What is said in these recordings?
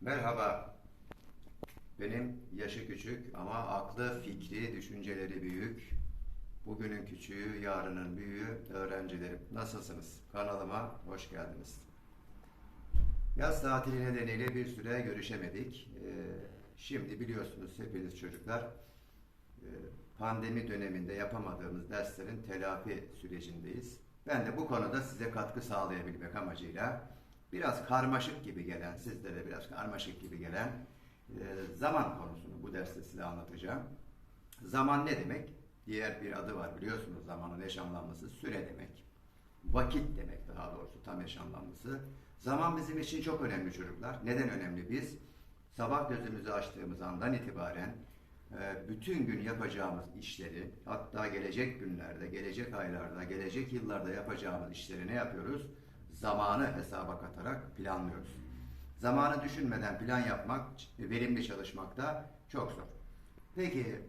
Merhaba. Benim yaşı küçük ama aklı, fikri, düşünceleri büyük. Bugünün küçüğü, yarının büyüğü öğrencilerim. Nasılsınız? Kanalıma hoş geldiniz. Yaz tatili nedeniyle bir süre görüşemedik. Ee, şimdi biliyorsunuz hepiniz çocuklar e, pandemi döneminde yapamadığımız derslerin telafi sürecindeyiz. Ben de bu konuda size katkı sağlayabilmek amacıyla biraz karmaşık gibi gelen, sizlere biraz karmaşık gibi gelen e, zaman konusunu bu derste size anlatacağım. Zaman ne demek? Diğer bir adı var biliyorsunuz zamanın eş süre demek. Vakit demek daha doğrusu tam eş. Zaman bizim için çok önemli çocuklar. Neden önemli? Biz sabah gözümüzü açtığımız andan itibaren e, bütün gün yapacağımız işleri, hatta gelecek günlerde, gelecek aylarda, gelecek yıllarda yapacağımız işleri ne yapıyoruz? Zamanı hesaba katarak planlıyoruz. Zamanı düşünmeden plan yapmak, verimli çalışmak da çok zor. Peki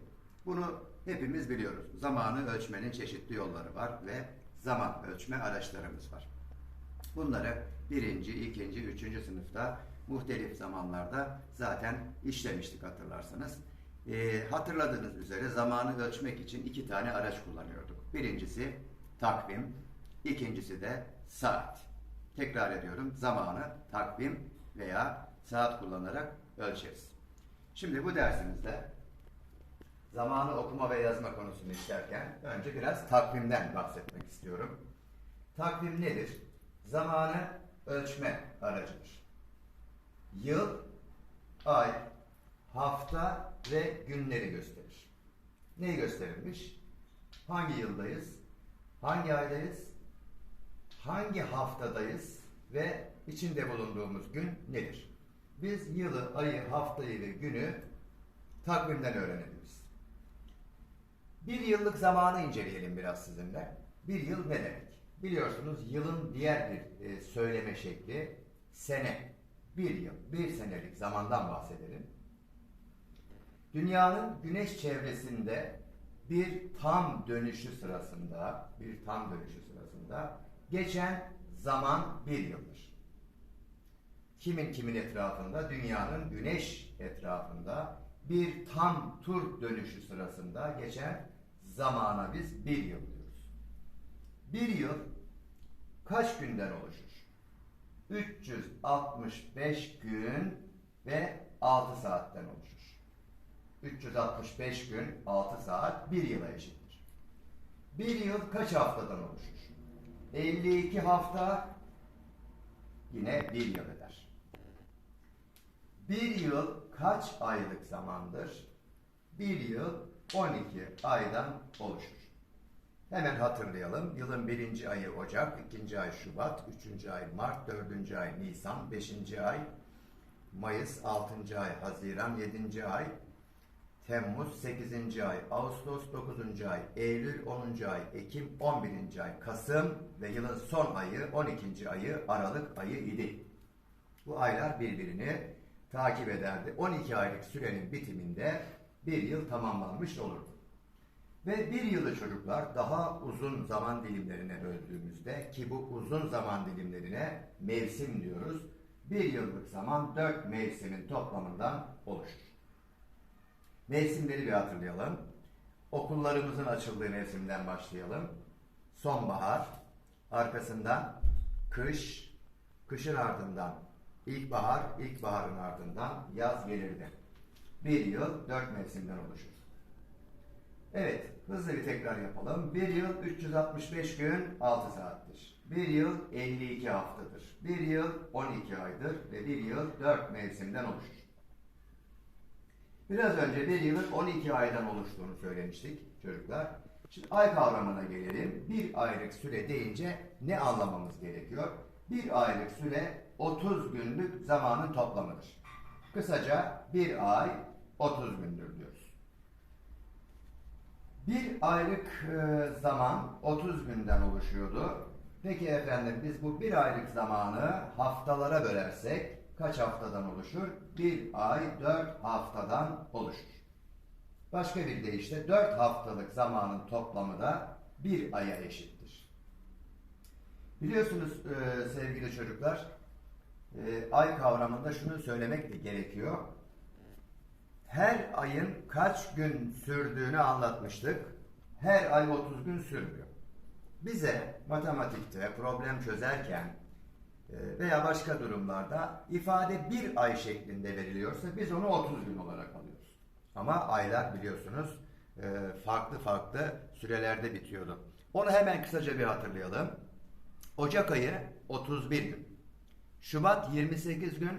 bunu hepimiz biliyoruz. Zamanı ölçmenin çeşitli yolları var ve zaman ölçme araçlarımız var. Bunları birinci, ikinci, üçüncü sınıfta muhtelif zamanlarda zaten işlemiştik hatırlarsanız. Ee, hatırladığınız üzere zamanı ölçmek için iki tane araç kullanıyorduk. Birincisi takvim, ikincisi de saat. Tekrar ediyorum zamanı takvim veya saat kullanarak ölçeriz. Şimdi bu dersimizde zamanı okuma ve yazma konusunu işlerken önce biraz takvimden bahsetmek istiyorum. Takvim nedir? Zamanı ölçme aracıdır. Yıl, ay, hafta ve günleri gösterir. Neyi gösterirmiş? Hangi yıldayız? Hangi aydayız? Hangi haftadayız? Ve içinde bulunduğumuz gün nedir? Biz yılı, ayı, haftayı ve günü takvimden öğrenebiliriz. Bir yıllık zamanı inceleyelim biraz sizinle. Bir yıl ne demek? Biliyorsunuz yılın diğer bir e, söyleme şekli sene. Bir yıl, bir senelik zamandan bahsedelim. Dünyanın güneş çevresinde bir tam dönüşü sırasında, bir tam dönüşü sırasında geçen zaman bir yıldır. Kimin kimin etrafında? Dünyanın güneş etrafında bir tam tur dönüşü sırasında geçen zamana biz bir yıl diyoruz. Bir yıl kaç günden oluşur? 365 gün ve 6 saatten oluşur. 365 gün 6 saat bir yıla eşittir. Bir yıl kaç haftadan oluşur? 52 hafta yine bir yıl eder. Bir yıl kaç aylık zamandır? Bir yıl 12 aydan oluşur. Hemen hatırlayalım. Yılın birinci ayı Ocak, ikinci ay Şubat, üçüncü ay Mart, dördüncü ay Nisan, beşinci ay Mayıs, altıncı ay Haziran, yedinci ay Temmuz, 8. ay Ağustos, 9. ay Eylül, 10. ay Ekim, 11. ay Kasım ve yılın son ayı 12. ayı Aralık ayı idi. Bu aylar birbirini takip ederdi. 12 aylık sürenin bitiminde bir yıl tamamlanmış olurdu. Ve bir yılı çocuklar daha uzun zaman dilimlerine böldüğümüzde ki bu uzun zaman dilimlerine mevsim diyoruz. Bir yıllık zaman dört mevsimin toplamından oluşur. Mevsimleri bir hatırlayalım. Okullarımızın açıldığı mevsimden başlayalım. Sonbahar, arkasından kış, kışın ardından ilkbahar, ilkbaharın ardından yaz gelirdi. Bir yıl dört mevsimden oluşur. Evet, hızlı bir tekrar yapalım. Bir yıl 365 gün 6 saattir. Bir yıl 52 haftadır. Bir yıl 12 aydır ve bir yıl 4 mevsimden oluşur. Biraz önce bir yılın 12 aydan oluştuğunu söylemiştik çocuklar. Şimdi ay kavramına gelelim. Bir aylık süre deyince ne anlamamız gerekiyor? Bir aylık süre 30 günlük zamanın toplamıdır. Kısaca bir ay 30 gündür diyoruz. Bir aylık e, zaman 30 günden oluşuyordu. Peki efendim biz bu bir aylık zamanı haftalara bölersek kaç haftadan oluşur? Bir ay dört haftadan oluşur. Başka bir deyişle dört haftalık zamanın toplamı da bir aya eşittir. Biliyorsunuz e, sevgili çocuklar e, ay kavramında şunu söylemek de gerekiyor. Her ayın kaç gün sürdüğünü anlatmıştık. Her ay 30 gün sürmüyor. Bize matematikte problem çözerken veya başka durumlarda ifade bir ay şeklinde veriliyorsa biz onu 30 gün olarak alıyoruz. Ama aylar biliyorsunuz e, farklı farklı sürelerde bitiyordu. Onu hemen kısaca bir hatırlayalım. Ocak ayı 31 gün. Şubat 28 gün.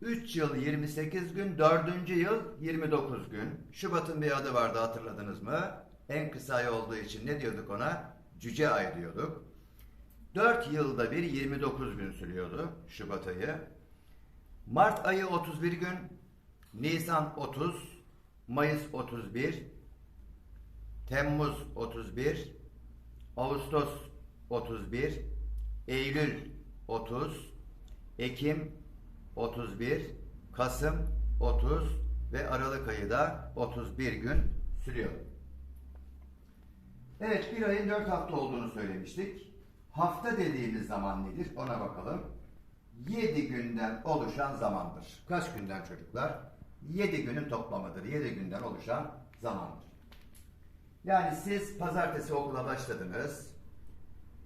3 yıl 28 gün. 4. yıl 29 gün. Şubat'ın bir adı vardı hatırladınız mı? En kısa ay olduğu için ne diyorduk ona? Cüce ay diyorduk. 4 yılda bir 29 gün sürüyordu Şubat ayı. Mart ayı 31 gün. Nisan 30. Mayıs 31. Temmuz 31. Ağustos 31. Eylül 30. Ekim 31. Kasım 30 ve Aralık ayı da 31 gün sürüyor. Evet bir ayın 4 hafta olduğunu söylemiştik. Hafta dediğimiz zaman nedir ona bakalım. 7 günden oluşan zamandır. Kaç günden çocuklar? 7 günün toplamıdır. 7 günden oluşan zamandır. Yani siz pazartesi okula başladınız.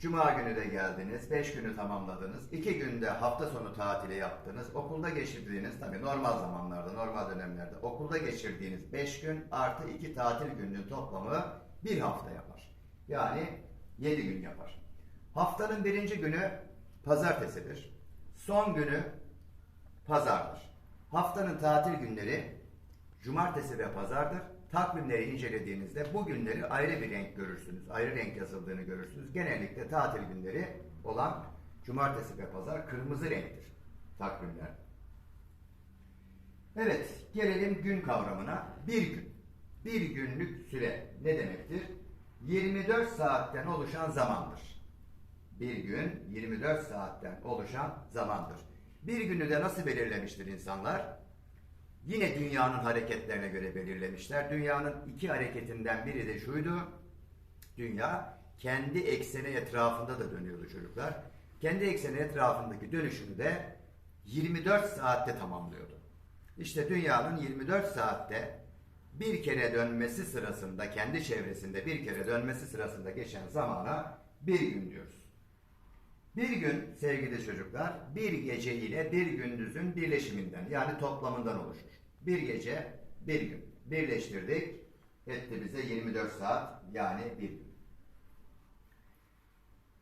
Cuma günü de geldiniz. 5 günü tamamladınız. 2 günde hafta sonu tatili yaptınız. Okulda geçirdiğiniz tabii normal zamanlarda, normal dönemlerde okulda geçirdiğiniz 5 gün artı 2 tatil gününün toplamı bir hafta yapar. Yani 7 gün yapar. Haftanın birinci günü pazartesidir. Son günü pazardır. Haftanın tatil günleri cumartesi ve pazardır. Takvimleri incelediğinizde bu günleri ayrı bir renk görürsünüz. Ayrı renk yazıldığını görürsünüz. Genellikle tatil günleri olan cumartesi ve pazar kırmızı renktir takvimler. Evet, gelelim gün kavramına. Bir gün. Bir günlük süre ne demektir? 24 saatten oluşan zamandır. Bir gün 24 saatten oluşan zamandır. Bir günü de nasıl belirlemiştir insanlar? Yine dünyanın hareketlerine göre belirlemişler. Dünyanın iki hareketinden biri de şuydu. Dünya kendi ekseni etrafında da dönüyordu çocuklar. Kendi ekseni etrafındaki dönüşünü de 24 saatte tamamlıyordu. İşte dünyanın 24 saatte bir kere dönmesi sırasında, kendi çevresinde bir kere dönmesi sırasında geçen zamana bir gün diyoruz. Bir gün sevgili çocuklar bir gece ile bir gündüzün birleşiminden yani toplamından oluşur. Bir gece bir gün birleştirdik etti bize 24 saat yani bir gün.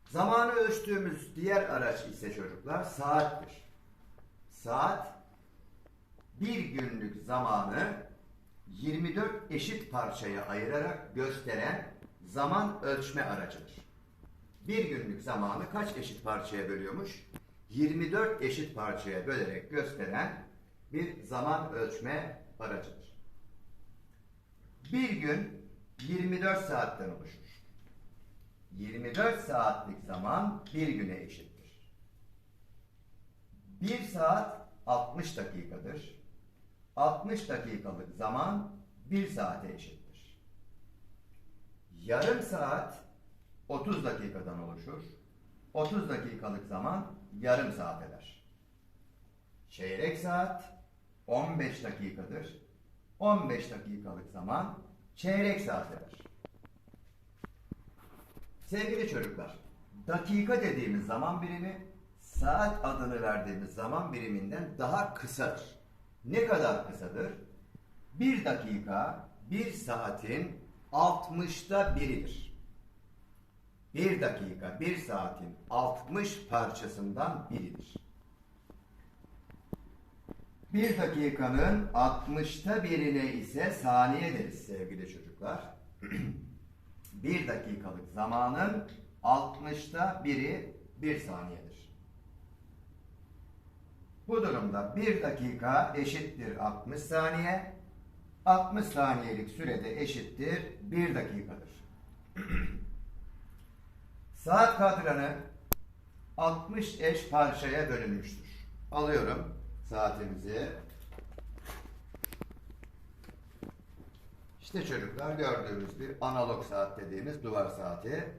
Zamanı ölçtüğümüz diğer araç ise çocuklar saattir. Saat bir günlük zamanı 24 eşit parçaya ayırarak gösteren zaman ölçme aracıdır. Bir günlük zamanı kaç eşit parçaya bölüyormuş? 24 eşit parçaya bölerek gösteren bir zaman ölçme aracıdır. Bir gün 24 saatten oluşur. 24 saatlik zaman bir güne eşittir. Bir saat 60 dakikadır. 60 dakikalık zaman bir saate eşittir. Yarım saat 30 dakikadan oluşur. 30 dakikalık zaman yarım saat eder. Çeyrek saat 15 dakikadır. 15 dakikalık zaman çeyrek saat eder. Sevgili çocuklar, dakika dediğimiz zaman birimi saat adını verdiğimiz zaman biriminden daha kısadır. Ne kadar kısadır? Bir dakika bir saatin 60'ta biridir. Bir dakika bir saatin 60 parçasından biridir. Bir dakikanın 60'ta birine ise saniye deriz sevgili çocuklar. bir dakikalık zamanın 60'ta biri bir saniyedir. Bu durumda bir dakika eşittir 60 saniye, 60 saniyelik sürede eşittir 1 dakikadır. Saat kadranı 60 eş parçaya bölünmüştür. Alıyorum saatimizi. İşte çocuklar gördüğümüz bir analog saat dediğimiz duvar saati.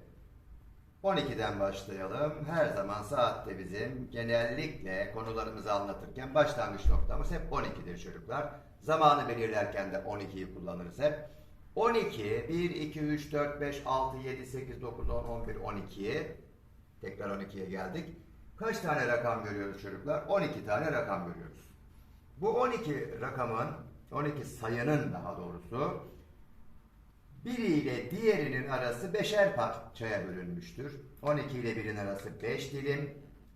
12'den başlayalım. Her zaman saatte bizim genellikle konularımızı anlatırken başlangıç noktamız hep 12'dir çocuklar. Zamanı belirlerken de 12'yi kullanırız hep. 12, 1, 2, 3, 4, 5, 6, 7, 8, 9, 10, 11, 12. Tekrar 12'ye geldik. Kaç tane rakam görüyoruz çocuklar? 12 tane rakam görüyoruz. Bu 12 rakamın, 12 sayının daha doğrusu biri ile diğerinin arası beşer parçaya bölünmüştür. 12 ile 1'in arası 5 dilim,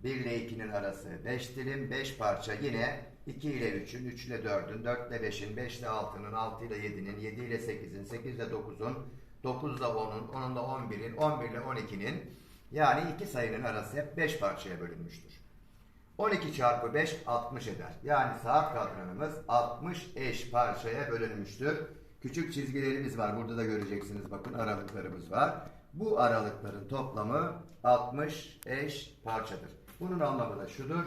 1 ile 2'nin arası 5 dilim, 5 parça yine 2 ile 3'ün, 3 ile 4'ün, 4 ile 5'in, 5 ile 6'nın, 6 ile 7'nin, 7 ile 8'in, 8 ile 9'un, 9 ile 10'un, 10 ile 11'in, 11 ile 12'nin yani iki sayının arası hep 5 parçaya bölünmüştür. 12 çarpı 5 60 eder. Yani saat kadranımız 60 eş parçaya bölünmüştür. Küçük çizgilerimiz var. Burada da göreceksiniz. Bakın aralıklarımız var. Bu aralıkların toplamı 60 eş parçadır. Bunun anlamı da şudur.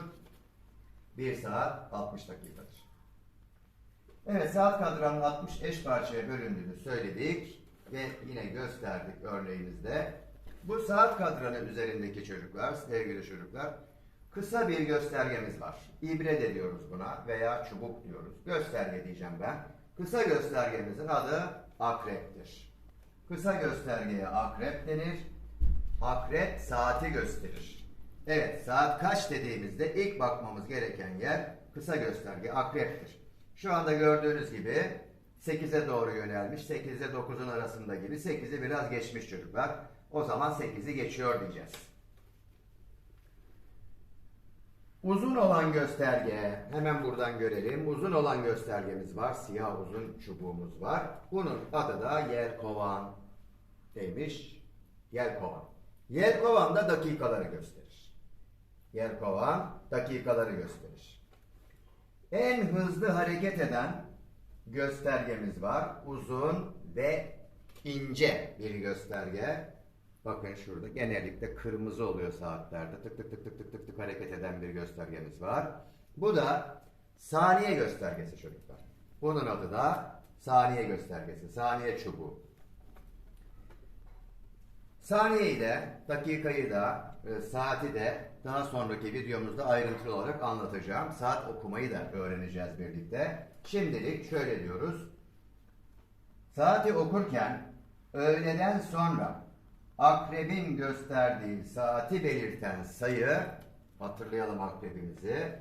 1 saat 60 dakikadır. Evet saat kadranın 60 eş parçaya bölündüğünü söyledik ve yine gösterdik örneğimizde. Bu saat kadranı üzerindeki çocuklar, sevgili çocuklar, kısa bir göstergemiz var. İbre de diyoruz buna veya çubuk diyoruz. Gösterge diyeceğim ben. Kısa göstergemizin adı akreptir. Kısa göstergeye akrep denir. Akrep saati gösterir. Evet, saat kaç dediğimizde ilk bakmamız gereken yer kısa gösterge akreptir. Şu anda gördüğünüz gibi 8'e doğru yönelmiş. 8 ile 9'un arasında gibi. 8'i biraz geçmiş çocuklar. O zaman 8'i geçiyor diyeceğiz. Uzun olan gösterge, hemen buradan görelim. Uzun olan göstergemiz var. Siyah uzun çubuğumuz var. Bunun adı da yelkovan demiş. Yelkovan. Yelkovan da dakikaları gösterir. Yelkovan dakikaları gösterir. En hızlı hareket eden göstergemiz var. Uzun ve ince bir gösterge. Bakın şurada genellikle kırmızı oluyor saatlerde. Tık tık tık tık tık tık tık hareket eden bir göstergemiz var. Bu da saniye göstergesi çocuklar. Bunun adı da saniye göstergesi. Saniye çubuğu. Saniyeyi de, dakikayı da, e, saati de daha sonraki videomuzda ayrıntılı olarak anlatacağım. Saat okumayı da öğreneceğiz birlikte. Şimdilik şöyle diyoruz. Saati okurken öğleden sonra akrebin gösterdiği saati belirten sayı, hatırlayalım akrebimizi.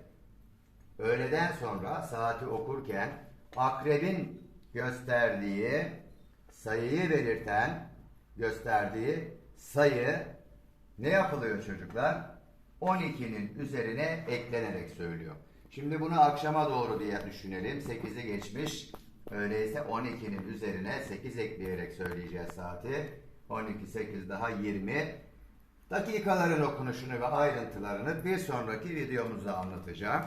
Öğleden sonra saati okurken akrebin gösterdiği sayıyı belirten gösterdiği sayı ne yapılıyor çocuklar? 12'nin üzerine eklenerek söylüyor. Şimdi bunu akşama doğru diye düşünelim. 8'i geçmiş. Öyleyse 12'nin üzerine 8 ekleyerek söyleyeceğiz saati. 12, 8 daha 20. Dakikaların okunuşunu ve ayrıntılarını bir sonraki videomuzda anlatacağım.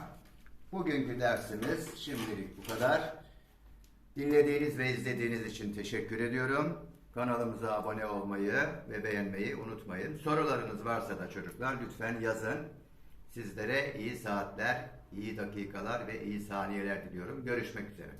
Bugünkü dersimiz şimdilik bu kadar. Dinlediğiniz ve izlediğiniz için teşekkür ediyorum. Kanalımıza abone olmayı ve beğenmeyi unutmayın. Sorularınız varsa da çocuklar lütfen yazın. Sizlere iyi saatler, iyi dakikalar ve iyi saniyeler diliyorum. Görüşmek üzere.